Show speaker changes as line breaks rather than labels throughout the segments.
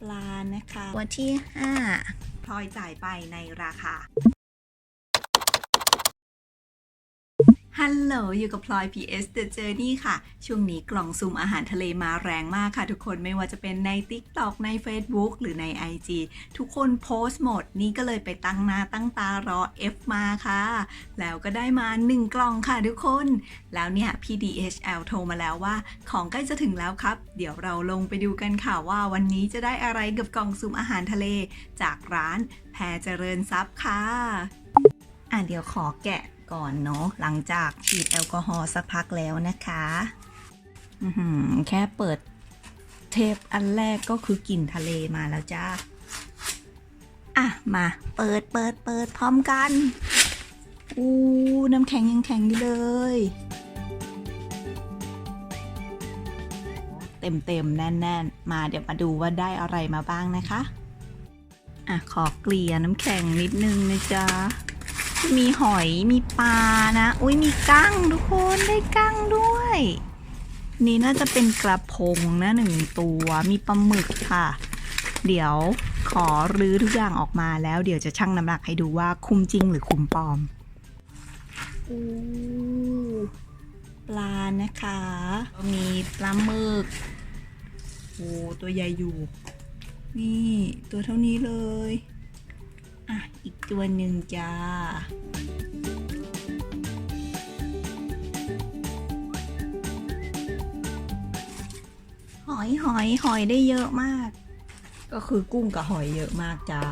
ปลานะคะตัวที่ห้าพลอยจ่ายไปในราคา ฮัลโหลอยู่กับพลอย PS The Journey ค่ะ ช่วงนี้กล่องซุ่มอาหารทะเลมาแรงมากค่ะทุกคนไม่ว่าจะเป็นใน TikTok ใน Facebook หรือใน IG ทุกคนโพสต์หมด นี่ก็เลยไปตั้งหน้าตั้งตารอ F มาค่ะ แล้วก็ได้มา 1 กล่องค่ะทุกคน แล้วเนี่ยพี่ DHL โทรมาแล้วว่า ของใกล้จะถึงแล้วครับ เดี๋ยวเราลงไปดูกันค่ะว่าวันนี้จะได้อะไรกับกล่องซุ่มอาหารทะเล จากร้านแพรเจริญทรัพย์ค่ะอะเดี๋ยวขอแกะ ก่อนเนาะหลังจากฉีดแอลกอฮอล์สักพักแล้วนะคะแค่เปิดเทปอันแรกก็คือกลิ่นทะเลมาแล้วจ้าอะ มาเปิดเปิดเปิดพร้อมกันอู้น้ำแข็งยังแข็งอยู่เลย เต็มเต็มๆแน่นมาเดี๋ยวมาดูว่าได้อะไรมาบ้างนะคะ อะ ขอเกลี่ยน้ำแข็งนิดนึงนะจ๊ะ มีหอยมีปลานะ อุ้ยมีกั้งทุกคนได้กั้งด้วย นี่น่าจะเป็นกระพงนะหนึ่งตัวมีปลาหมึกค่ะ เดี๋ยวขอรื้อทุกอย่างออกมาแล้วเดี๋ยวจะชั่งน้ำหนักให้ดูว่าคุ้มจริงหรือคุ้มปลอมอปลานะคะมีปลาหมึกโอ้ตัวใหญ่อยู่ นี่ตัวเท่านี้เลย อีกตัวหนึ่งจ้า หอยหอยหอยได้เยอะมาก ก็คือกุ้งกับหอยเยอะมากจ้า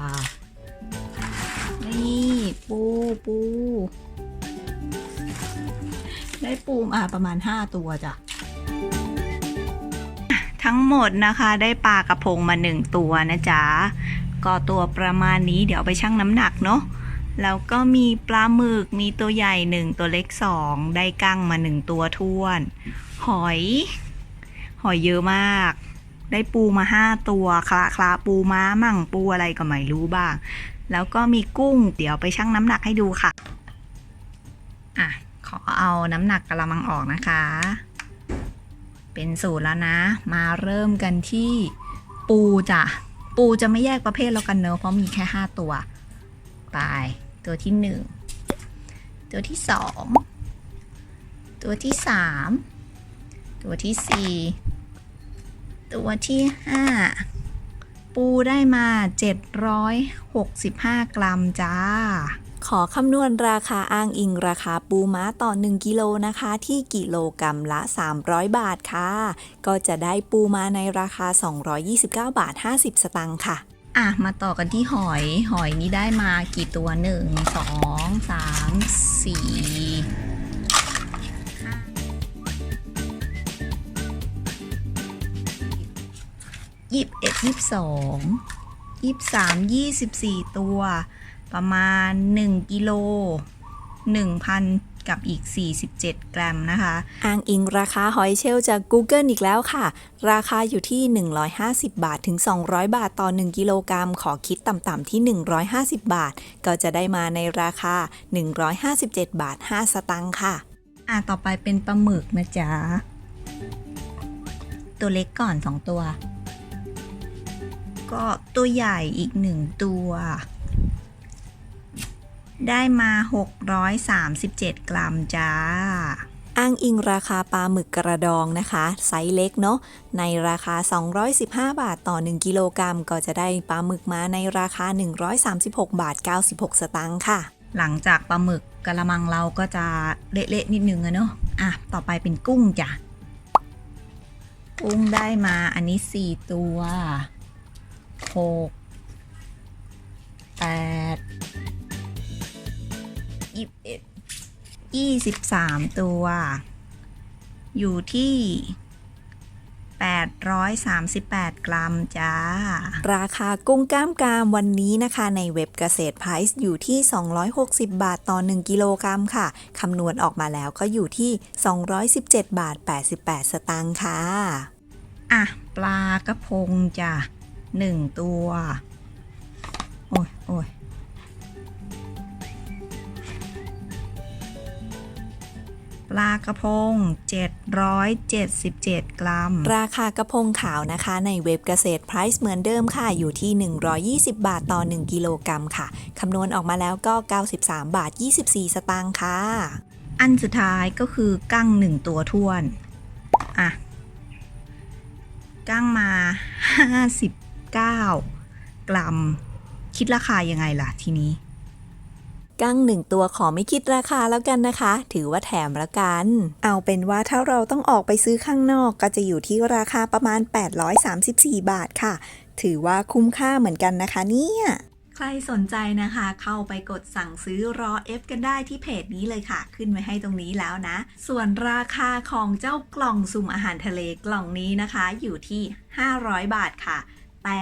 นี่ปูปู ได้ปูมาประมาณ 5 ตัวจ้ะทั้งหมดนะคะได้ปลากระพงมาหนึ่งตัวนะจ๊ะ ก็ตัวประมาณนี้เดี๋ยวไปชั่งน้ำหนักเนาะแล้วก็มีปลาหมึกมีตัวใหญ่หนึ่งตัวเล็กสองได้กั้งมาหนึ่งตัวท้วน หอย หอยเยอะมาก ได้ปูมาห้าตัวคละคละปูม้ามั่งปูอะไรก็ไม่รู้บ้าง แล้วก็มีกุ้ง เดี๋ยวไปชั่งน้ำหนักให้ดูค่ะอะขอเอาน้ำหนักกระมังออกนะคะ เป็นสูตรแล้วนะ มาเริ่มกันที่ปูจ้ะ ปูจะไม่แยกประเภทแล้วกันเนอะเพราะมีแค่ 5 ตัว ไป ตัวที่ 1 ตัวที่ 2 ตัวที่ 3 ตัวที่ 4 ตัวที่ 5 ปูได้มา 765 กรัมจ้า ขอคำนวณราคาอ้างอิงราคาปูม้าต่อ 1 กิโลนะคะ ที่กิโลกรัมละ 300 บาทค่ะ ก็จะได้ปูม้าในราคา 229 บาท 50 สตางค์ค่ะอะ มาต่อกันที่หอย หอยนี้ได้มากี่ตัว1 2 3 4ยี่สิบเอ็ดยี่สิบสองยี่สิบสามยี่สิบสี่ตัว ประมาณ 1 กิโล 1,000 กับอีก 47 กรัมนะคะ อ้างอิงราคาหอยเชลล์จาก Google อีกแล้วค่ะ ราคาอยู่ที่ 150 บาทถึง 200 บาทต่อ 1 กิโลกรัม ขอคิดต่ำๆที่ 150 บาท ก็จะได้มาในราคา 157 บาท 5 สตังค์ค่ะ อะ ต่อไปเป็นปลาหมึกนะจ๊ะ ตัวเล็กก่อน 2 ตัว ก็ตัวใหญ่อีกหนึ่งตัว ได้มา 637 กรัมจ้า อ้างอิงราคาปลาหมึกกระดองนะคะ ไซส์เล็กเนาะในราคา 215 บาทต่อ 1 กิโลกรัม ก็จะได้ปลาหมึกมาในราคา 136 บาท 96 สตางค์ค่ะ หลังจากปลาหมึกกระมังเราก็จะเละๆนิดนึงอะเนาะอะ ต่อไปเป็นกุ้งจ้ะ กุ้งได้มาอันนี้ 4 ตัวหกแปด ยี่สิบเอ็ดยี่สิบสามตัว อยู่ที่838กรัมจ้า ราคากุ้งกล้ามกรามวันนี้นะคะในเว็บเกษตรไพรส์อยู่ที่ 260 บาทต่อ 1 กิโลกรัมค่ะ คำนวณออกมาแล้วก็อยู่ที่ 217 บาท 88 สตางค์ค่ะ อะ ปลากระพงจ้ะหนึ่งตัว โอ้ยโอ้ย ปลากระพง 777 กรัม
ราคากระพงขาวนะคะ ในเว็บเกษตรไพรซ์เหมือนเดิมค่ะ อยู่ที่ 120 บาทต่อ 1 กิโลกรัมค่ะ คำนวณออกมาแล้วก็ 93 บาท 24 สตางค์ค่ะ
อันสุดท้ายก็คือกั้งหนึ่งตัวท้วน อะ กั้งมา 59 กรัม คิดราคายังไงล่ะทีนี้
กั้งหนึ่งตัวขอไม่คิดราคาแล้วกันนะคะ ถือว่าแถมแล้วกัน เอาเป็นว่าถ้าเราต้องออกไปซื้อข้างนอกก็จะอยู่ที่ราคาประมาณ 834 บาทค่ะ ถือว่าคุ้มค่าเหมือนกันนะคะเนี่ย
ใครสนใจนะคะ เข้าไปกดสั่งซื้อรอเอฟกันได้ที่เพจนี้เลยค่ะ ขึ้นไว้ให้ตรงนี้แล้วนะ ส่วนราคาของเจ้ากล่องสุ่มอาหารทะเลกล่องนี้นะคะ อยู่ที่ 500 บาทค่ะ แต่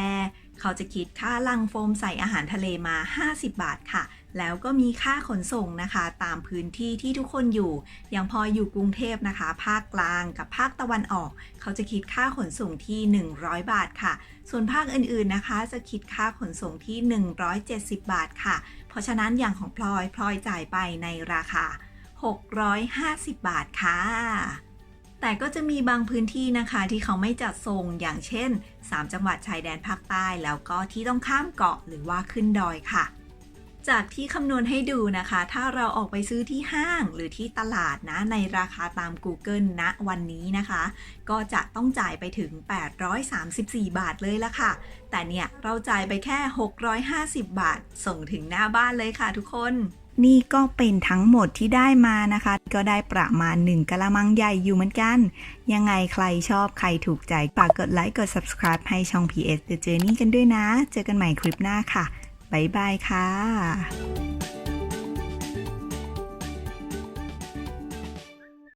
เขาจะคิดค่าลังโฟมใส่อาหารทะเลมา 50 บาทค่ะ แล้วก็มีค่าขนส่งนะคะ ตามพื้นที่ที่ทุกคนอยู่ อย่างพออยู่กรุงเทพนะคะ ภาคกลางกับภาคตะวันออก เขาจะคิดค่าขนส่งที่ 100 บาทค่ะ ส่วนภาคอื่นๆนะคะ จะคิดค่าขนส่งที่ 170 บาทค่ะ เพราะฉะนั้นอย่างของพลอยพลอยจ่ายไปในราคา 650 บาทค่ะ แต่ก็จะมีบางพื้นที่นะคะที่เขาไม่จัดส่งอย่างเช่น 3 จังหวัดชายแดนภาคใต้ แล้วก็ที่ต้องข้ามเกาะหรือว่าขึ้นดอยค่ะ จากที่คำนวณให้ดูนะคะ ถ้าเราออกไปซื้อที่ห้างหรือที่ตลาดนะในราคาตาม Google ณวันนี้นะคะ ก็จะต้องจ่ายไปถึง 834 บาทเลยละค่ะ แต่เนี่ยเราจ่ายไปแค่ 650 บาท ส่งถึงหน้าบ้านเลยค่ะทุกคน นี่ก็เป็นทั้งหมดที่ได้มานะคะ ก็ได้ประมาณ 1กะละมังใหญ่อยู่เหมือนกัน ยังไงใครชอบใครถูกใจฝากกดไลค์กด subscribe ให้ช่อง PS The Journey กันด้วยนะ เจอกันใหม่คลิปหน้าค่ะ บ๊ายบายค่ะ